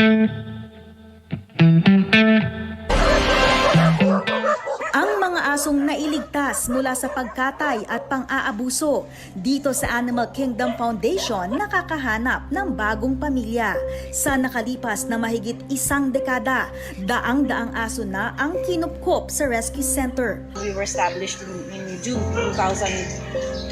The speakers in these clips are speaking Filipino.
Ang mga asong nailigtas mula sa pagkatay at pang-aabuso dito sa Animal Kingdom Foundation nakakahanap ng bagong pamilya. Sa nakalipas na mahigit isang dekada, daang-daang aso na ang kinupkop sa rescue center. We were established in, in June 2002.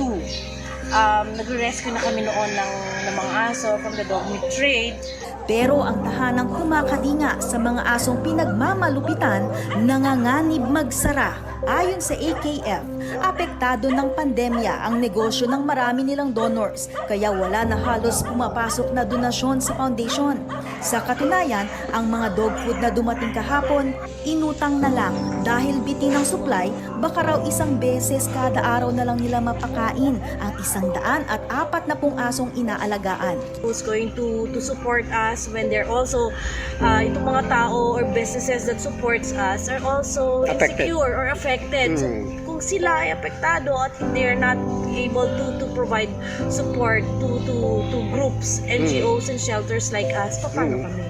Um, nagre-rescue na kami noon ng, ng mga aso from the dog meat trade. Pero ang tahanang kumakalinga sa mga asong pinagmamalupitan nanganganib magsara. Ayon sa AKF, apektado ng pandemya ang negosyo ng marami nilang donors kaya wala na halos pumapasok na donasyon sa foundation. Sa katunayan, ang mga dog food na dumating kahapon, inutang na lang dahil bitin ng supply, baka raw isang beses kada araw na lang nila mapakain ang isang daan at apat na pong asong inaalagaan. Who's going to to support us when they're also uh, itong mga tao or businesses that supports us are also Affected. insecure or affected. So, Mm. kung sila ay apektado at they're not able to to provide support to to to groups, NGOs and shelters like us, paano Mm. kami?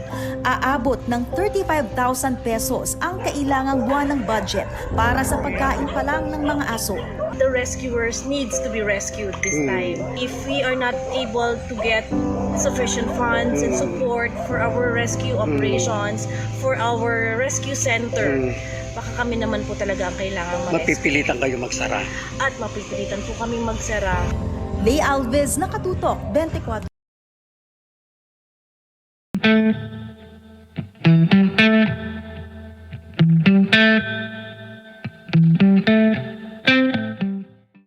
aabot ng 35,000 pesos ang kailangang buwan ng budget para sa pagkain pa lang ng mga aso. the rescuers needs to be rescued this Mm. time. If we are not able to get sufficient funds and Mm. support for our rescue operations, for our rescue center, Mm baka kami naman po talaga ang kailangan mag Mapipilitan kayo magsara. At mapipilitan po kami magsara. Lay Alves, Nakatutok, 24.